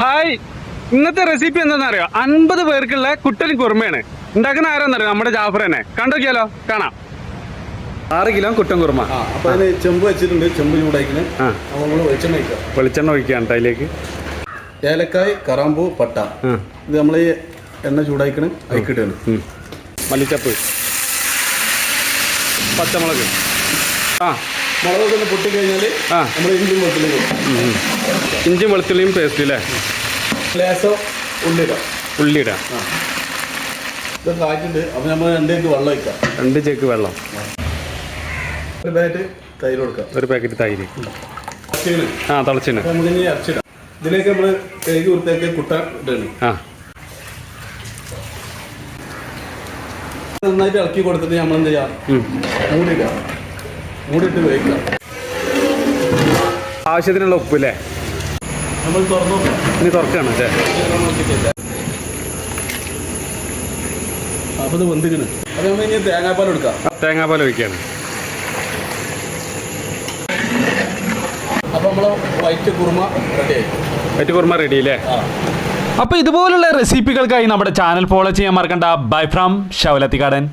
Hi. ഇന്നത്തെ recipe എന്താണെന്നറിയോ? അൻപത് പേർക്കുള്ള കുട്ടൻ കുറുമയാണ്. ഉണ്ടാക്കുന്ന ആരാന്നറിയോ? നമ്മുടെ ജാഫർ തന്നെ. കണ്ടോക്കിയാലോ കാണാം. ആറ് കിലോ കുട്ടൻ കുറുമ. ആ അപ്പൊ അതിന് ചെമ്പ് വെച്ചിട്ടുണ്ട്. ചെമ്പ് ചൂടായിക്കണേ വെളിച്ചെണ്ണ ഒഴിക്കാം വെളിച്ചെണ്ണ ഒഴിക്കുകയാണ് അതിലേക്ക്. ഏലക്കായ് കറാമ്പൂ പട്ട. ഇത് നമ്മൾ എണ്ണ ചൂടായിക്കണേ. അയക്കിട്ടാണ് മല്ലിച്ചപ്പ്. പച്ചമുളക്. ആ. മുളകൊക്കെ ഒന്ന് പൊട്ടി നമ്മൾ ഇഞ്ചും വെളുത്തുള്ളിയും ഇഞ്ചി വെളുത്തുള്ളിയും പേസ്റ്റ് അല്ലേ ലേസോ ഉള്ളിടാം. ഉള്ളിടാം. ഇതൊക്കെ ആയിട്ടുണ്ട് അപ്പൊ നമ്മൾ രണ്ടേക്ക് വെള്ളം വയ്ക്കാം രണ്ട് ചേക്ക് വെള്ളം. ഒരു പാക്കറ്റ് തൈര് കൊടുക്കാം. ഒരു പാക്കറ്റ് തൈര്. ആ തിളച്ചിന്. അരച്ചിടാം ഇതിലേക്ക് നമ്മൾ കഴുകി കൊടുത്തേക്ക് കുട്ട ഇടണം. ആ. നന്നായിട്ട് ഇളക്കി കൊടുത്തിട്ട് നമ്മൾ എന്ത് ചെയ്യാം. മൂടിയിടാം മൂടിയിട്ട് വേവിക്കാം. ആവശ്യത്തിനുള്ള ഉപ്പ് അല്ലേ നമ്മൾ തുറന്നു ഇനി തുറക്കാണ് അല്ലേ? അപ്പൊ ഇത് വെന്തിക്കണ് അപ്പൊ നമ്മൾ ഇനി തേങ്ങാപ്പാൽ എടുക്കാം. തേങ്ങാപ്പാൽ ഒഴിക്കുകയാണ് അപ്പൊ നമ്മൾ വൈറ്റ് കുറുമ റെഡിയായി വൈറ്റ് കുറുമ റെഡി അല്ലേ? അപ്പോൾ ഇതുപോലുള്ള റെസിപ്പികൾക്കായി നമ്മുടെ ചാനൽ ഫോളോ ചെയ്യാൻ മറക്കണ്ട. Bye from ഷൗലത്തിക്കാടൻ